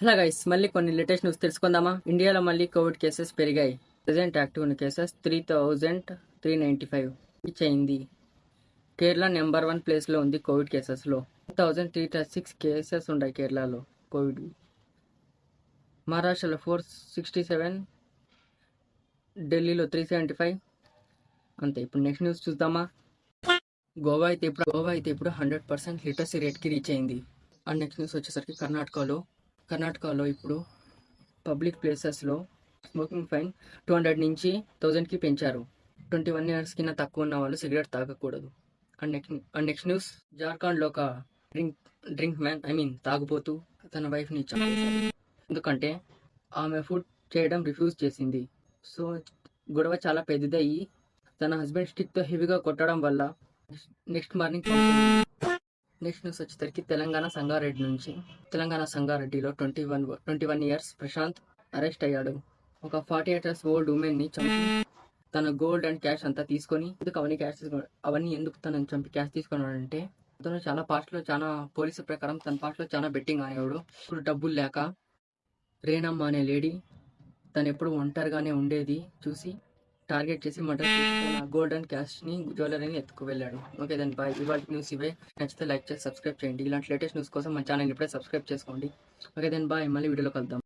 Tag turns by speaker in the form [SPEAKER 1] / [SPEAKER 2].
[SPEAKER 1] Hello guys మళ్ళీ కొన్ని latest news తెలుసుకుందామా? ఇండియాలో మళ్ళీ కోవిడ్ కేసెస్ పెరిగాయి. ప్రజెంట్ యాక్టివ్ ఉన్న cases three thousand three ninety five reach అయింది కేరళ నెంబర్ వన్ ప్లేస్లో ఉంది కోవిడ్ కేసెస్లో థౌజండ్ త్రీ సిక్స్ కేసెస్ ఉన్నాయి కేరళలో కోవిడ్ మహారాష్ట్రలో ఫోర్ సిక్స్టీ సెవెన్ ఢిల్లీలో త్రీ సెవెంటీ ఫైవ్ అంతే ఇప్పుడు నెక్స్ట్ న్యూస్ చూద్దామా? గోవా అయితే ఇప్పుడు గోవా అయితే ఇప్పుడు హండ్రెడ్ పర్సెంట్ లిటరసీ రేట్కి రీచ్ అయింది. అండ్ నెక్స్ట్ న్యూస్ వచ్చేసరికి కర్ణాటకలో కర్ణాటకలో ఇప్పుడు పబ్లిక్ ప్లేసెస్లో స్మోకింగ్ ఫైన్ టూ హండ్రెడ్ నుంచి థౌజండ్కి పెంచారు. ట్వంటీ వన్ ఇయర్స్ కింద తక్కువ ఉన్న వాళ్ళు సిగరెట్ తాగకూడదు. And next and next news జార్ఖండ్లో ఒక drink drink man I mean తాగుపోతూ తన వైఫ్ని చంపేశారు ఎందుకంటే ఆమె ఫుడ్ చేయడం రిఫ్యూజ్ చేసింది. సో గొడవ చాలా పెద్దదయ్యి తన హస్బెండ్ స్టిక్తో హెవీగా కొట్టడం వల్ల నెక్స్ట్ మార్నింగ్ నెక్స్ట్ న్యూస్ వచ్చేసరికి తెలంగాణ సంగారెడ్డి నుంచి. తెలంగాణ సంగారెడ్డిలో twenty one twenty one years Prashant arrest అయ్యాడు. ఒక ఫార్టీ ఎయిట్ ఇయర్స్ ఓల్డ్ ఉమెన్ని చంపి తన గోల్డ్ అండ్ క్యాష్ అంతా తీసుకొని ఎందుకు అవన్నీ క్యాష్ తీసుకున్నాడు అవన్నీ ఎందుకు తనని చంపి క్యాష్ తీసుకున్నాడంటే అతను చాలా పాస్ట్లో చాలా పోలీసు ప్రకారం తన పాస్ట్లో చాలా బెట్టింగ్ ఆడేవాడు ఇప్పుడు డబ్బులు లేక రేణమ్మ అనే లేడీ తను ఎప్పుడు ఒంటరిగానే ఉండేది చూసి టార్గెట్ చేసి మటన్ గోల్డెన్ తన గోల్డ్ అండ్ని జ్యువెలరీని ఎత్తుకు వెళ్ళాడు ఓకే దాని బాయ్ ఇవాళ న్యూస్ ఇవే. నచ్చితే లైక్ చేసి సబ్స్క్రైబ్ చేయండి. ఇలాంటి లేటెస్ట్ న్యూస్ కోసం మన ఛానల్ ఇప్పుడే సబ్స్క్రైబ్ చేసుకోండి. ఓకే దాని బాయ్ మళ్ళీ వీడియోలో కలుద్దాం.